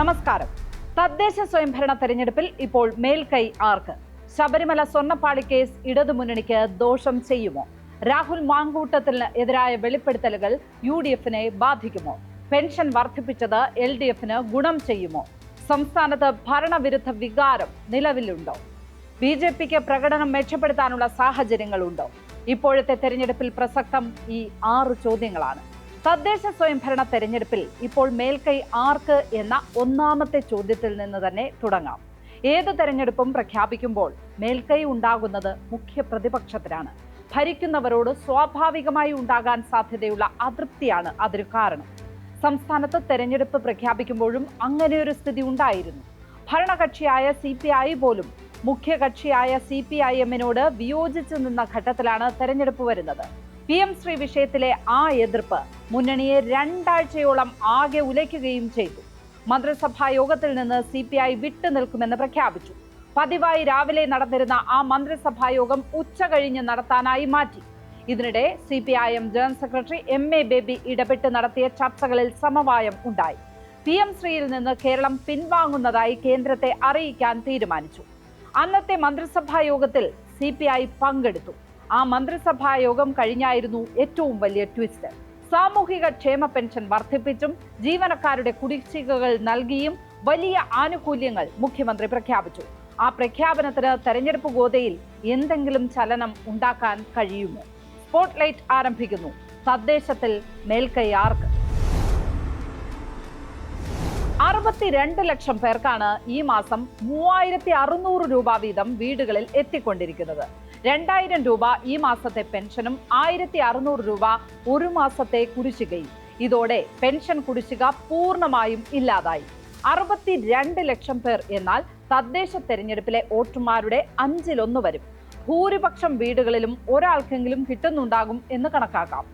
നമസ്കാരം. തദ്ദേശ സ്വയംഭരണ തെരഞ്ഞെടുപ്പിൽ ഇപ്പോൾ മേൽക്കൈ ആർക്ക്? ശബരിമല സ്വർണപ്പാളി കേസ് ഇടതുമുന്നണിക്ക് ദോഷം ചെയ്യുമോ? രാഹുൽ മാങ്കൂട്ടത്തിന് എതിരായ വെളിപ്പെടുത്തലുകൾ യു ഡി എഫിനെ ബാധിക്കുമോ? പെൻഷൻ വർദ്ധിപ്പിച്ചത് എൽ ഡി എഫിന് ഗുണം ചെയ്യുമോ? സംസ്ഥാനത്ത് ഭരണവിരുദ്ധ വികാരം നിലവിലുണ്ടോ? ബി ജെ പിക്ക് പ്രകടനം മെച്ചപ്പെടുത്താനുള്ള സാഹചര്യങ്ങളുണ്ടോ? ഇപ്പോഴത്തെ തെരഞ്ഞെടുപ്പിൽ പ്രസക്തം ഈ ആറ് ചോദ്യങ്ങളാണ്. തദ്ദേശ സ്വയംഭരണ തെരഞ്ഞെടുപ്പിൽ ഇപ്പോൾ മേൽക്കൈ ആർക്ക് എന്ന ഒന്നാമത്തെ ചോദ്യത്തിൽ നിന്ന് തന്നെ തുടങ്ങാം. ഏത് തെരഞ്ഞെടുപ്പും പ്രഖ്യാപിക്കുമ്പോൾ മേൽക്കൈ ഉണ്ടാകുന്നത് മുഖ്യ പ്രതിപക്ഷത്തിനാണ്. ഭരിക്കുന്നവരോട് സ്വാഭാവികമായി ഉണ്ടാകാൻ സാധ്യതയുള്ള അതൃപ്തിയാണ് അതിന് കാരണം. സംസ്ഥാനത്ത് തെരഞ്ഞെടുപ്പ് പ്രഖ്യാപിക്കുമ്പോഴും അങ്ങനെയൊരു സ്ഥിതി ഉണ്ടായിരുന്നു. ഭരണകക്ഷിയായ സി പി ഐ പോലും മുഖ്യകക്ഷിയായ സി പി ഐ എമ്മിനോട് വിയോജിച്ചു നിന്ന ഘട്ടത്തിലാണ് തെരഞ്ഞെടുപ്പ് വരുന്നത്. പി എം ശ്രീ വിഷയത്തിലെ ആ എതിർപ്പ് മുന്നണിയെ രണ്ടാഴ്ചയോളം ആകെ ഉലയ്ക്കുകയും ചെയ്തു. മന്ത്രിസഭാ യോഗത്തിൽ നിന്ന് സി പി ഐ വിട്ടുനിൽക്കുമെന്ന് പ്രഖ്യാപിച്ചു. പതിവായി രാവിലെ നടന്നിരുന്ന ആ മന്ത്രിസഭാ യോഗം ഉച്ച കഴിഞ്ഞ് നടത്താനായി മാറ്റി. ഇതിനിടെ C P I M general secretary M A Baby ഇടപെട്ട് നടത്തിയ ചർച്ചകളിൽ സമവായം ഉണ്ടായി. പി എം ശ്രീയിൽ നിന്ന് കേരളം പിൻവാങ്ങുന്നതായി കേന്ദ്രത്തെ അറിയിക്കാൻ തീരുമാനിച്ചു. അന്നത്തെ മന്ത്രിസഭാ യോഗത്തിൽ സി പങ്കെടുത്തു. ആ മന്ത്രിസഭാ യോഗം കഴിഞ്ഞായിരുന്നു ഏറ്റവും വലിയ ട്വിസ്റ്റ് സാമൂഹിക ക്ഷേമ പെൻഷൻ വർദ്ധിപ്പിച്ചും ജീവനക്കാരുടെ കുടിശ്ശികകൾ നൽകിയും വലിയ ആനുകൂല്യങ്ങൾ മുഖ്യമന്ത്രി പ്രഖ്യാപിച്ചു. ആ പ്രഖ്യാപനത്തിന് തെരഞ്ഞെടുപ്പ് ഗോതയിൽ എന്തെങ്കിലും ചലനം ഉണ്ടാക്കാൻ കഴിയുമോ? സ്പോട്ട് ലൈറ്റ് ആരംഭിക്കുന്നു. തദ്ദേശത്തിൽ മേൽക്കൈ ആർക്ക്? അറുപത്തിരണ്ട് ലക്ഷം പേർക്കാണ് ഈ മാസം മൂവായിരത്തി അറുന്നൂറ് രൂപ വീതം വീടുകളിൽ എത്തിക്കൊണ്ടിരിക്കുന്നത്. രണ്ടായിരം രൂപ ഈ മാസത്തെ പെൻഷനും ആയിരത്തി അറുന്നൂറ് രൂപ ഒരു മാസത്തെ കുടിശ്ശികയും. ഇതോടെ പെൻഷൻ കുടിശ്ശിക പൂർണമായും ഇല്ലാതായി. അറുപത്തി രണ്ട് ലക്ഷം പേർ എന്നാൽ തദ്ദേശ തെരഞ്ഞെടുപ്പിലെ വോട്ടർമാരുടെ അഞ്ചിലൊന്ന് വരും. ഭൂരിപക്ഷം വീടുകളിലും ഒരാൾക്കെങ്കിലും കിട്ടുന്നുണ്ടാകും എന്ന് കണക്കാക്കാം.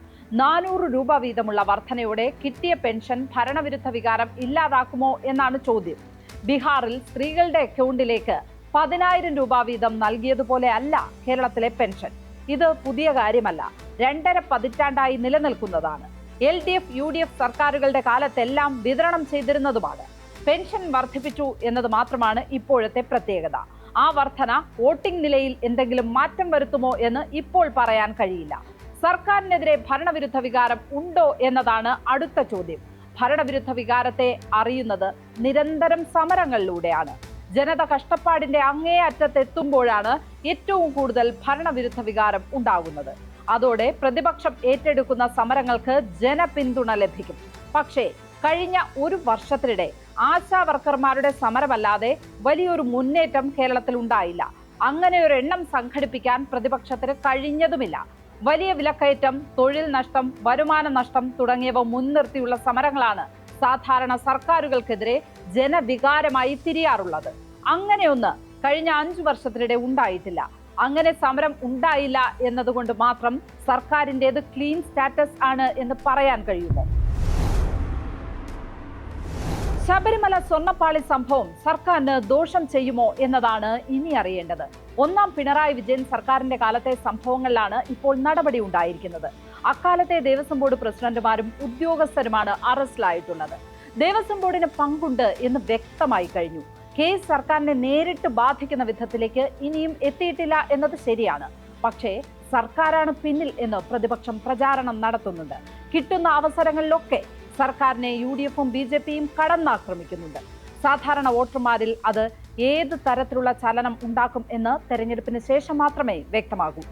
നാനൂറ് രൂപ വീതമുള്ള വർധനയോടെ കിട്ടിയ പെൻഷൻ ഭരണവിരുദ്ധ വികാരം ഇല്ലാതാക്കുമോ എന്നാണ് ചോദ്യം. ബീഹാറിൽ സ്ത്രീകളുടെ അക്കൗണ്ടിലേക്ക് പതിനായിരം രൂപ വീതം നൽകിയതുപോലെ അല്ല കേരളത്തിലെ പെൻഷൻ. ഇത് പുതിയ കാര്യമല്ല. രണ്ടര പതിറ്റാണ്ടായി നിലനിൽക്കുന്നതാണ്. L D F U D F സർക്കാരുകളുടെ കാലത്തെല്ലാം വിതരണം ചെയ്തിരുന്നതുമാണ്. പെൻഷൻ വർദ്ധിപ്പിച്ചു എന്നത് മാത്രമാണ് ഇപ്പോഴത്തെ പ്രത്യേകത. ആ വർധന വോട്ടിംഗ് നിലയിൽ എന്തെങ്കിലും മാറ്റം വരുത്തുമോ എന്ന് ഇപ്പോൾ പറയാൻ കഴിയില്ല. സർക്കാരിനെതിരെ ഭരണവിരുദ്ധ വികാരം ഉണ്ടോ എന്നതാണ് അടുത്ത ചോദ്യം. ഭരണവിരുദ്ധ വികാരത്തെ അറിയുന്നത് നിരന്തരം സമരങ്ങളിലൂടെയാണ്. ജനത കഷ്ടപ്പാടിന്റെ അങ്ങേ അറ്റത്തെത്തുമ്പോഴാണ് ഏറ്റവും കൂടുതൽ ഭരണവിരുദ്ധ വികാരം ഉണ്ടാകുന്നത്. അതോടെ പ്രതിപക്ഷം ഏറ്റെടുക്കുന്ന സമരങ്ങൾക്ക് ജനപിന്തുണ ലഭിക്കും. പക്ഷേ കഴിഞ്ഞ ഒരു വർഷത്തിനിടെ ആശാ വർക്കർമാരുടെ സമരമല്ലാതെ വലിയൊരു മുന്നേറ്റം കേരളത്തിൽ ഉണ്ടായില്ല. അങ്ങനെ ഒരു എണ്ണം സംഘടിപ്പിക്കാൻ പ്രതിപക്ഷത്തിന് കഴിഞ്ഞതുമില്ല. വലിയ വിലക്കയറ്റം തൊഴിൽ നഷ്ടം വരുമാന നഷ്ടം തുടങ്ങിയവ മുൻനിർത്തിയുള്ള സമരങ്ങളാണ് സാധാരണ സർക്കാരുകൾക്കെതിരെ ജനവികാരമായി തിരിയാറുള്ളത്. അങ്ങനെയൊന്ന് കഴിഞ്ഞ അഞ്ചു വർഷത്തിനിടെ ഉണ്ടായിട്ടില്ല. അങ്ങനെ സമരം ഉണ്ടായില്ല എന്നതുകൊണ്ട് മാത്രം സർക്കാരിന്റെ ക്ലീൻ സ്റ്റാറ്റസ് ആണ് എന്ന് പറയാൻ കഴിയുമോ? ശബരിമല സ്വർണപ്പാളി സംഭവം സർക്കാരിന് ദോഷം ചെയ്യുമോ എന്നതാണ് ഇനി അറിയേണ്ടത്. ഒന്നാം പിണറായി വിജയൻ സർക്കാരിന്റെ കാലത്തെ സംഭവങ്ങളിലാണ് ഇപ്പോൾ നടപടി ഉണ്ടായിരിക്കുന്നത്. അക്കാലത്തെ ദേവസ്വം ബോർഡ് പ്രസിഡന്റുമാരും ഉദ്യോഗസ്ഥരുമാണ് അറസ്റ്റിലായിട്ടുള്ളത്. ദേവസ്വം ബോർഡിന് പങ്കുണ്ട് എന്ന് വ്യക്തമായി കഴിഞ്ഞു. കേസ് സർക്കാരിനെ നേരിട്ട് ബാധിക്കുന്ന വിധത്തിലേക്ക് ഇനിയും എത്തിയിട്ടില്ല എന്നത് ശരിയാണ്. പക്ഷേ സർക്കാരാണ് പിന്നിൽ എന്ന് പ്രതിപക്ഷം പ്രചാരണം നടത്തുന്നുണ്ട്. കിട്ടുന്ന അവസരങ്ങളിലൊക്കെ സർക്കാരിനെ യു ഡി എഫും ബി ജെ പിയും കടന്നാക്രമിക്കുന്നുണ്ട്. സാധാരണ വോട്ടർമാരിൽ അത് ഏത് തരത്തിലുള്ള ചലനം ഉണ്ടാക്കും എന്ന് തെരഞ്ഞെടുപ്പിന് ശേഷം മാത്രമേ വ്യക്തമാകൂ.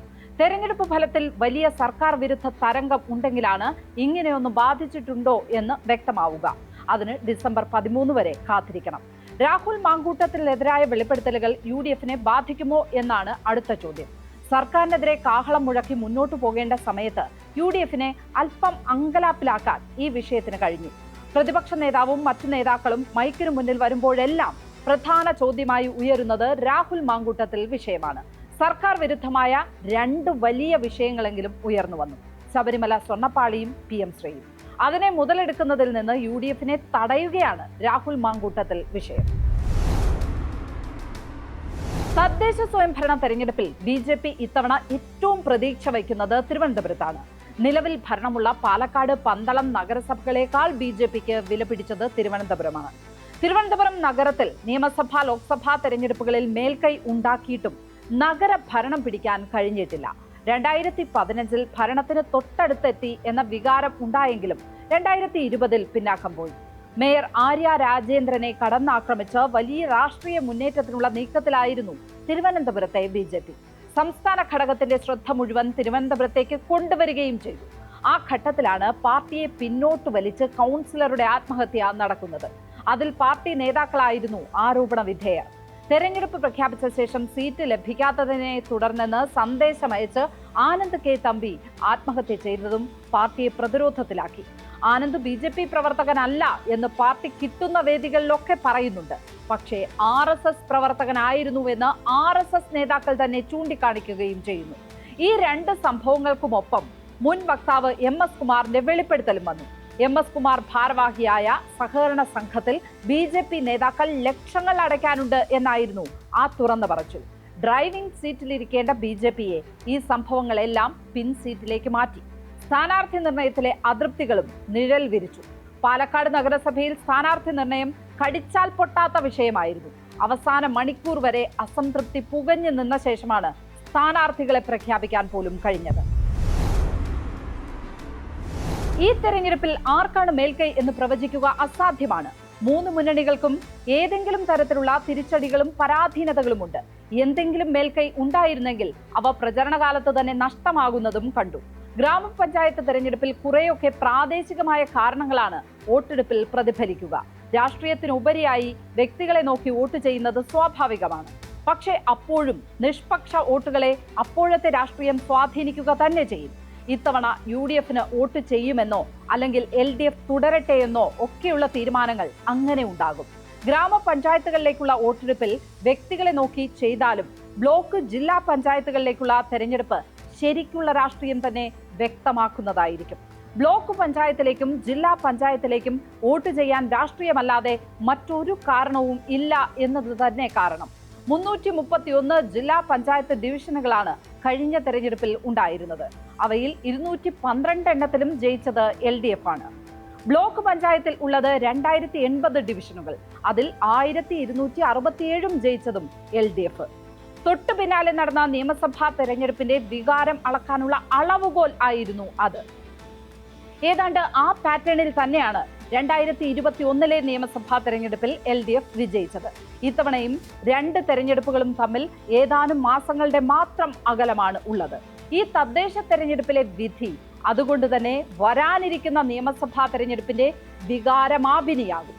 തെരഞ്ഞെടുപ്പ് ഫലത്തിൽ വലിയ സർക്കാർ വിരുദ്ധ തരംഗം ഉണ്ടെങ്കിലാണ് ഇങ്ങനെയൊന്ന് ബാധിച്ചിട്ടുണ്ടോ എന്ന് വ്യക്തമാവുക. അതിന് ഡിസംബർ പതിമൂന്ന് വരെ കാത്തിരിക്കണം. രാഹുൽ മാങ്കൂട്ടത്തിനെതിരായ വെളിപ്പെടുത്തലുകൾ യു ഡി എഫിനെ ബാധിക്കുമോ എന്നാണ് അടുത്ത ചോദ്യം. സർക്കാരിനെതിരെ കാഹളം മുഴക്കി മുന്നോട്ടു പോകേണ്ട സമയത്ത് യു ഡി എഫിനെ അല്പം അങ്കലാപ്പിലാക്കാൻ ഈ വിഷയത്തിന് കഴിഞ്ഞു. പ്രതിപക്ഷ നേതാവും മറ്റു നേതാക്കളും മൈക്കിനു മുന്നിൽ വരുമ്പോഴെല്ലാം പ്രധാന ചോദ്യമായി ഉയരുന്നത് രാഹുൽ മാങ്കൂട്ടത്തിൽ വിഷയമാണ്. സർക്കാർ വിരുദ്ധമായ രണ്ട് വലിയ വിഷയങ്ങളെങ്കിലും ഉയർന്നു വന്നു. ശബരിമല സ്വർണപ്പാളിയും പി എം ശ്രീയും. അതിനെ മുതലെടുക്കുന്നതിൽ നിന്ന് യു ഡി എഫിനെ തടയുകയാണ് രാഹുൽ മാങ്കൂട്ടത്തിൽ വിഷയം. തദ്ദേശ സ്വയംഭരണ തെരഞ്ഞെടുപ്പിൽ ബി ജെ പി ഇത്തവണ ഏറ്റവും പ്രതീക്ഷ വയ്ക്കുന്നത് തിരുവനന്തപുരത്താണ്. നിലവിൽ ഭരണമുള്ള പാലക്കാട് പന്തളം നഗരസഭകളേക്കാൾ ബി ജെ പിക്ക് വില പിടിച്ചത് തിരുവനന്തപുരമാണ്. തിരുവനന്തപുരം നഗരത്തിൽ നിയമസഭാ ലോക്സഭാ തെരഞ്ഞെടുപ്പുകളിൽ മേൽക്കൈ ഉണ്ടാക്കിയിട്ടും നഗരഭരണം പിടിക്കാൻ കഴിഞ്ഞിട്ടില്ല. രണ്ടായിരത്തി പതിനഞ്ചിൽ ഭരണത്തിന് തൊട്ടടുത്തെത്തി എന്ന വികാരം ഉണ്ടായെങ്കിലും രണ്ടായിരത്തി ഇരുപതിൽ പിന്നാക്കം പോയി. മേയർ ആര്യ രാജേന്ദ്രനെ കടന്നാക്രമിച്ച് വലിയ രാഷ്ട്രീയ മുന്നേറ്റത്തിനുള്ള നീക്കത്തിലായിരുന്നു തിരുവനന്തപുരത്തെ ബി ജെ പി. സംസ്ഥാന ഘടകത്തിന്റെ ശ്രദ്ധ മുഴുവൻ തിരുവനന്തപുരത്തേക്ക് കൊണ്ടുവരികയും ചെയ്തു. ആ ഘട്ടത്തിലാണ് പാർട്ടിയെ പിന്നോട്ട് വലിച്ച് കൗൺസിലറുടെ ആത്മഹത്യ നടക്കുന്നത്. അതിൽ പാർട്ടി നേതാക്കളായിരുന്നു ആരോപണ വിധേയർ. തെരഞ്ഞെടുപ്പ് പ്രഖ്യാപിച്ച ശേഷം സീറ്റ് ലഭിക്കാത്തതിനെ തുടർന്നെന്ന് സന്ദേശമയച്ച് ആനന്ദ് കെ തമ്പി ആത്മഹത്യ ചെയ്തതും പാർട്ടിയെ പ്രതിരോധത്തിലാക്കി. ആനന്ദ് ബി ജെ പി പ്രവർത്തകനല്ല എന്ന് പാർട്ടി കിട്ടുന്ന വേദികളിലൊക്കെ പറയുന്നുണ്ട്. പക്ഷേ ആർ എസ് എസ് പ്രവർത്തകനായിരുന്നുവെന്ന് ആർ എസ് എസ് നേതാക്കൾ തന്നെ ചൂണ്ടിക്കാണിക്കുകയും ചെയ്യുന്നു. ഈ രണ്ട് സംഭവങ്ങൾക്കുമൊപ്പം മുൻ വക്താവ് എം എസ് കുമാറിന്റെ വെളിപ്പെടുത്തലും വന്നു. എം എസ് കുമാർ ഭാരവാഹിയായ സഹകരണ സംഘത്തിൽ ബി ജെ പി നേതാക്കൾ ലക്ഷങ്ങൾ അടയ്ക്കാനുണ്ട് എന്നായിരുന്നു ആ തുറന്നു പറച്ചു ഡ്രൈവിംഗ് സീറ്റിലിരിക്കേണ്ട ബി ജെ പിയെ ഈ സംഭവങ്ങളെല്ലാം പിൻ സീറ്റിലേക്ക് മാറ്റി. സ്ഥാനാർത്ഥി നിർണയത്തിലെ അതൃപ്തികളും നിഴൽ വിരിച്ചു. പാലക്കാട് നഗരസഭയിൽ സ്ഥാനാർത്ഥി നിർണയം കടിച്ചാൽ പൊട്ടാത്ത വിഷയമായിരുന്നു. അവസാന മണിക്കൂർ വരെ അസംതൃപ്തി പുകഞ്ഞു നിന്ന ശേഷമാണ് സ്ഥാനാർത്ഥികളെ പ്രഖ്യാപിക്കാൻ പോലും കഴിഞ്ഞത്. ഈ തെരഞ്ഞെടുപ്പിൽ ആർക്കാണ് മേൽക്കൈ എന്ന് പ്രവചിക്കുക അസാധ്യമാണ്. മൂന്ന് മുന്നണികൾക്കും ഏതെങ്കിലും തരത്തിലുള്ള തിരിച്ചടികളും പരാധീനതകളുമുണ്ട്. എന്തെങ്കിലും മേൽക്കൈ ഉണ്ടായിരുന്നെങ്കിൽ അവ പ്രചരണകാലത്ത് തന്നെ നഷ്ടമാകുന്നതും കണ്ടു. ഗ്രാമപഞ്ചായത്ത് തെരഞ്ഞെടുപ്പിൽ കുറെയൊക്കെ പ്രാദേശികമായ കാരണങ്ങളാണ് വോട്ടെടുപ്പിൽ പ്രതിഫലിക്കുക. രാഷ്ട്രീയത്തിനുപരിയായി വ്യക്തികളെ നോക്കി വോട്ട് ചെയ്യുന്നത് സ്വാഭാവികമാണ്. പക്ഷേ അപ്പോഴും നിഷ്പക്ഷ വോട്ടുകളെ അപ്പോഴത്തെ രാഷ്ട്രീയം സ്വാധീനിക്കുക തന്നെ ചെയ്യും. ഇത്തവണ യു ഡി എഫിന് വോട്ട് ചെയ്യുമെന്നോ അല്ലെങ്കിൽ എൽ ഡി എഫ് തുടരട്ടെ എന്നോ ഒക്കെയുള്ള തീരുമാനങ്ങൾ അങ്ങനെ ഉണ്ടാകും. ഗ്രാമപഞ്ചായത്തുകളിലേക്കുള്ള വോട്ടെടുപ്പിൽ വ്യക്തികളെ നോക്കി ചെയ്താലും ബ്ലോക്ക് ജില്ലാ പഞ്ചായത്തുകളിലേക്കുള്ള തെരഞ്ഞെടുപ്പ് ശരിക്കുള്ള രാഷ്ട്രീയം തന്നെ വ്യക്തമാക്കുന്നതായിരിക്കും. ബ്ലോക്ക് പഞ്ചായത്തിലേക്കും ജില്ലാ പഞ്ചായത്തിലേക്കും വോട്ട് ചെയ്യാൻ രാഷ്ട്രീയമല്ലാതെ മറ്റൊരു കാരണവും ഇല്ല എന്നത് തന്നെ കാരണം. മുന്നൂറ്റി മുപ്പത്തിയൊന്ന് ജില്ലാ പഞ്ചായത്ത് ഡിവിഷനുകളാണ് കഴിഞ്ഞ തെരഞ്ഞെടുപ്പിൽ ഉണ്ടായിരുന്നത്. അവയിൽ ഇരുന്നൂറ്റി പന്ത്രണ്ട് എണ്ണത്തിലും ജയിച്ചത് എൽ ഡി എഫ് ആണ് ബ്ലോക്ക് പഞ്ചായത്തിൽ ഉള്ളത് രണ്ടായിരത്തി എൺപത് ഡിവിഷനുകൾ. അതിൽ ആയിരത്തി ഇരുന്നൂറ്റി അറുപത്തിയേഴും ജയിച്ചതും എൽ ഡി എഫ്. തൊട്ടു പിന്നാലെ നടന്ന നിയമസഭാ തെരഞ്ഞെടുപ്പിന്റെ വികാരം അളക്കാനുള്ള അളവുകോൽ ആയിരുന്നു അത്. ഏതാണ്ട് ആ പാറ്റേണിൽ തന്നെയാണ് രണ്ടായിരത്തി ഇരുപത്തി ഒന്നിലെ നിയമസഭാ തെരഞ്ഞെടുപ്പിൽ എൽ ഡി എഫ് വിജയിച്ചത്. ഇത്തവണയും രണ്ട് തെരഞ്ഞെടുപ്പുകളും തമ്മിൽ ഏതാനും മാസങ്ങളുടെ മാത്രം അകലമാണ് ഉള്ളത്. ഈ തദ്ദേശ തെരഞ്ഞെടുപ്പിലെ വിധി അതുകൊണ്ട് തന്നെ വരാനിരിക്കുന്ന നിയമസഭാ തെരഞ്ഞെടുപ്പിന്റെ വികാരമാപിനിയാകും.